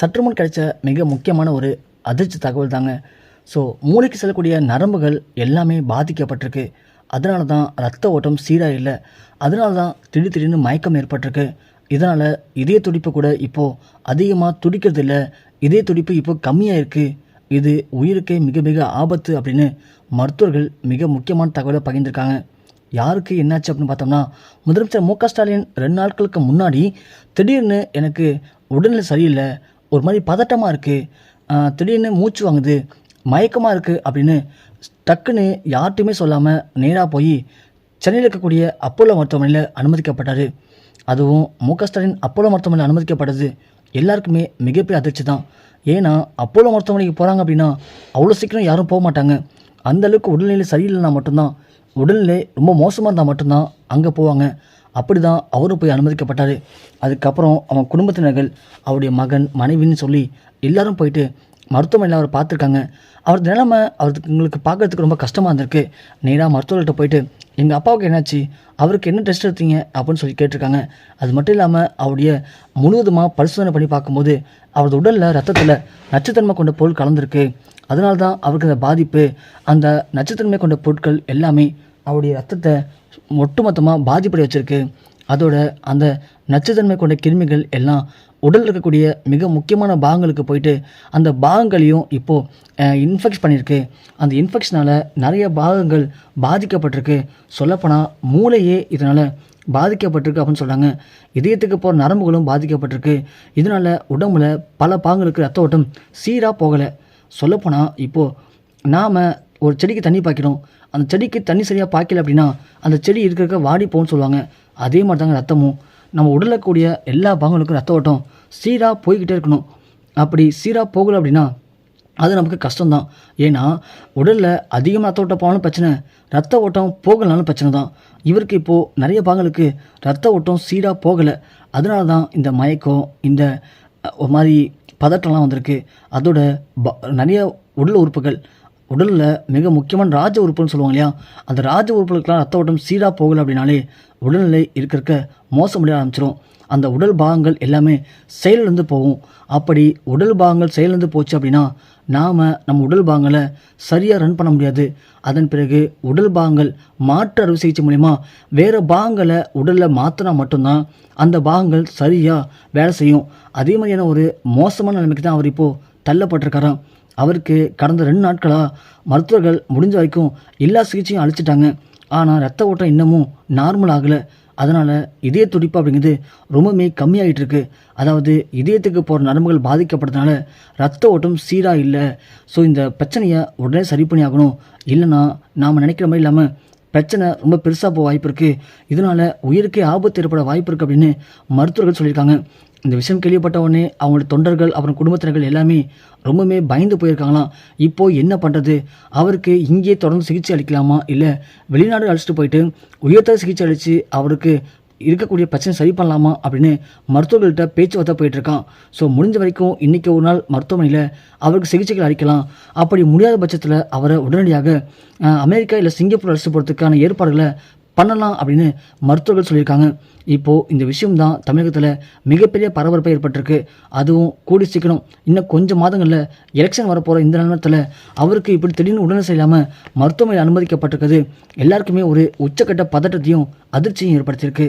சற்று முன் கிடைச்ச மிக முக்கியமான ஒரு அதிர்ச்சி தகவல் தாங்க. ஸோ மூளைக்கு செல்லக்கூடிய நரம்புகள் எல்லாமே பாதிக்கப்பட்டிருக்கு. அதனால தான் ரத்த ஓட்டம் சீராக இல்லை அதனால தான் திடீர் திடீர்னு மயக்கம் ஏற்பட்டிருக்கு. இதனால் இதய துடிப்பு கூட இப்போது அதிகமாக துடிக்கிறது இல்லை இதய துடிப்பு இப்போ கம்மியாக இருக்குது இது உயிருக்கே மிக மிக ஆபத்து அப்படின்னு மருத்துவர்கள் மிக முக்கியமான தகவலை பகிர்ந்திருக்காங்க. யாருக்கு என்னாச்சு அப்படின்னு பார்த்தோம்னா முதலமைச்சர் மு க ஸ்டாலின் ரெண்டு நாட்களுக்கு முன்னாடி திடீர்னு எனக்கு உடல்நிலை சரியில்லை ஒரு மாதிரி பதட்டமாக இருக்குது திடீர்னு மூச்சு வாங்குது. மயக்கமாக இருக்குது அப்படின்னு டக்குன்னு யார்கிட்டையுமே சொல்லாமல் நேராக போய் சென்னையில் இருக்கக்கூடிய அப்போலோ மருத்துவமனையில் அனுமதிக்கப்பட்டார். அதுவும் மு க ஸ்டாலின் அப்போலோ மருத்துவமனையில் அனுமதிக்கப்பட்டது எல்லாருக்குமே மிகப்பெரிய அதிர்ச்சி தான். ஏன்னா அப்போலோ மருத்துவமனைக்கு போகிறாங்க அப்படின்னா அவ்வளோ சீக்கிரம் யாரும் போக மாட்டாங்க. அந்தளவுக்கு உடல்நிலை சரியில்லைன்னா மட்டும்தான் உடல்நிலை ரொம்ப மோசமாக இருந்தால் மட்டும்தான் அங்கே போவாங்க. அப்படி தான் அவரும் போய் அனுமதிக்கப்பட்டார். அதுக்கப்புறம் அவன் குடும்பத்தினர்கள் அவருடைய மகன் மனைவின்னு சொல்லி எல்லாரும் போயிட்டு மருத்துவமனையில் அவரை பார்த்துருக்காங்க. அவர் நிலைமை அவருக்கு எங்களுக்கு பார்க்கறதுக்கு ரொம்ப கஷ்டமாக இருந்திருக்கு. நேராக மருத்துவர்கிட்ட போயிட்டு எங்கள் அப்பாவுக்கு என்னாச்சு? அவருக்கு என்ன டெஸ்ட் எடுத்தீங்க? அப்படின்னு சொல்லி கேட்டிருக்காங்க. அது மட்டும் இல்லாமல் அவருடைய முழுவதுமாக பரிசோதனை பண்ணி பார்க்கும்போது அவரது உடலில் ரத்தத்தில் நச்சுத்தன்மை கொண்ட பொருள் கலந்துருக்கு. அதனால தான் அவருக்கு அந்த பாதிப்பு. அந்த நச்சுத்தன்மை கொண்ட பொருட்கள் எல்லாமே அவருடைய ரத்தத்தை ஒட்டுமொத்தமாக பாதிப்படை வச்சுருக்கு. அதோட அந்த நச்சுத்தன்மை கொண்ட கிருமிகள் எல்லாம் உடலில் இருக்கக்கூடிய மிக முக்கியமான பாகங்களுக்கு போயிட்டு அந்த பாகங்களையும் இப்போது இன்ஃபெக்ட் பண்ணியிருக்கு. அந்த இன்ஃபெக்ஷனால் நிறைய பாகங்கள் பாதிக்கப்பட்டிருக்கு. சொல்லப்போனால் மூளையே இதனால் பாதிக்கப்பட்டிருக்கு அப்படின்னு சொல்கிறாங்க இதயத்துக்கு போகிற நரம்புகளும் பாதிக்கப்பட்டிருக்கு. இதனால் உடம்புல பல பாகங்களுக்கு ரத்த ஓட்டம் சீராக போகலை. சொல்லப்போனால் இப்போது நாம் ஒரு செடிக்கு தண்ணி பாய்க்கிறோம். அந்த செடிக்கு தண்ணி சரியாக பாய்க்கல அப்படின்னா அந்த செடி இருக்க இருக்க வாடி போகும்னு சொல்லுவாங்க. அதே மாதிரி தாங்க ரத்தமும். நம்ம உடலில் கூடிய எல்லா பாகங்களுக்கும் ரத்த ஓட்டம் சீராக போய்கிட்டே இருக்கணும். அப்படி சீராக போகலை அப்படின்னா அது நமக்கு கஷ்டம்தான். ஏன்னா உடலில் அதிகமாக ரத்த ஓட்டம் போனாலும் பிரச்சனை ரத்த ஓட்டம் போகலனாலும் பிரச்சனை தான் இவருக்கு இப்போது நிறைய பாகங்களுக்கு ரத்த ஓட்டம் சீராக போகலை. அதனால தான் இந்த மயக்கம் இந்த ஒரு மாதிரி பதட்டம்லாம் வந்திருக்கு. அதோட ப நிறைய உடல் உறுப்புகள் உடலில் மிக முக்கியமான ராஜ உறுப்புன்னு சொல்லுவாங்க இல்லையா? அந்த ராஜ உறுப்புகளுக்கெல்லாம் ரத்த ஓட்டம் சீராக போகலை அப்படின்னாலே உடல்நிலை இருக்க இருக்க மோசமடைய ஆரம்பிச்சிடும் அந்த உடல் பாகங்கள் எல்லாமே செயலிலிருந்து போகும். அப்படி உடல் பாகங்கள் செயலிழந்து போச்சு அப்படின்னா நாம் நம்ம உடல் பாகங்களை சரியாக ரன் பண்ண முடியாது. அதன் பிறகு உடல் பாகங்கள் மாற்று அறுவை சிகிச்சை மூலிமா வேறு பாகங்களை உடலில் மாற்றினா மட்டும்தான் அந்த பாகங்கள் சரியாக வேலை செய்யும். அதே மாதிரியான ஒரு மோசமான நிலைமைக்கு தான் அவர் இப்போது தள்ளப்பட்டிருக்காராம். அவருக்கு கடந்த ரெண்டு நாட்களாக மருத்துவர்கள் முடிஞ்ச வரைக்கும் எல்லா சிகிச்சையும் அழிச்சிட்டாங்க ஆனால் ரத்த ஓட்டம் இன்னமும் நார்மல் ஆகலை. அதனால் இதய துடிப்பு அப்படிங்கிறது ரொம்பவுமே கம்மியாகிட்டு இருக்கு. அதாவது இதயத்துக்கு போகிற நரம்புகள் பாதிக்கப்படுறதுனால ரத்த ஓட்டம் சீராக இல்லை. ஸோ இந்த பிரச்சனையை உடனே சரி பண்ணி ஆகணும் இல்லைன்னா நாம் நினைக்கிற மாதிரி இல்லாமல் பிரச்சனை ரொம்ப பெருசாக போக வாய்ப்பு இருக்குது இதனால் உயிருக்கே ஆபத்து ஏற்பட வாய்ப்பு இருக்குது அப்படின்னு மருத்துவர்கள் சொல்லியிருக்காங்க. இந்த விஷயம் கேள்விப்பட்ட உடனே அவங்களோட தொண்டர்கள் அப்புறம் குடும்பத்தினர்கள் எல்லாமே ரொம்பவுமே பயந்து போயிருக்காங்களாம். இப்போது என்ன பண்ணுறது அவருக்கு இங்கேயே தொடர்ந்து சிகிச்சை அளிக்கலாமா? இல்லை வெளிநாடு அழைச்சிட்டு போயிட்டு உயர்த்தர சிகிச்சை அளித்து அவருக்கு இருக்கக்கூடிய பிரச்சனை சரி பண்ணலாமா அப்படின்னு மருத்துவர்கள்ட்ட பேச்சுவார்த்தை போயிட்டு இருக்கான் ஸோ முடிஞ்ச வரைக்கும் இன்றைக்கி ஒரு நாள் மருத்துவமனையில் அவருக்கு சிகிச்சைகள் அளிக்கலாம். அப்படி முடியாத பட்சத்தில் அவரை உடனடியாக அமெரிக்கா இல்லை சிங்கப்பூர் அரசு போகிறதுக்கான ஏற்பாடுகளை பண்ணலாம் அப்படின்னு மருத்துவர்கள் சொல்லியிருக்காங்க. இப்போது இந்த விஷயம் தான் தமிழகத்தில் மிகப்பெரிய பரபரப்பு ஏற்பட்டிருக்கு. அதுவும் கூடி சீக்கிரம். இன்னும் கொஞ்சம் மாதங்களில் எலெக்ஷன் வரப்போகிற இந்த நேரத்தில் அவருக்கு இப்படி திடீர்னு உடனே செய்யாமல் மருத்துவமனையில் அனுமதிக்கப்பட்டிருக்கிறது. எல்லாருக்குமே ஒரு உச்சக்கட்ட பதட்டத்தையும் அதிர்ச்சியும் ஏற்படுத்தியிருக்கு.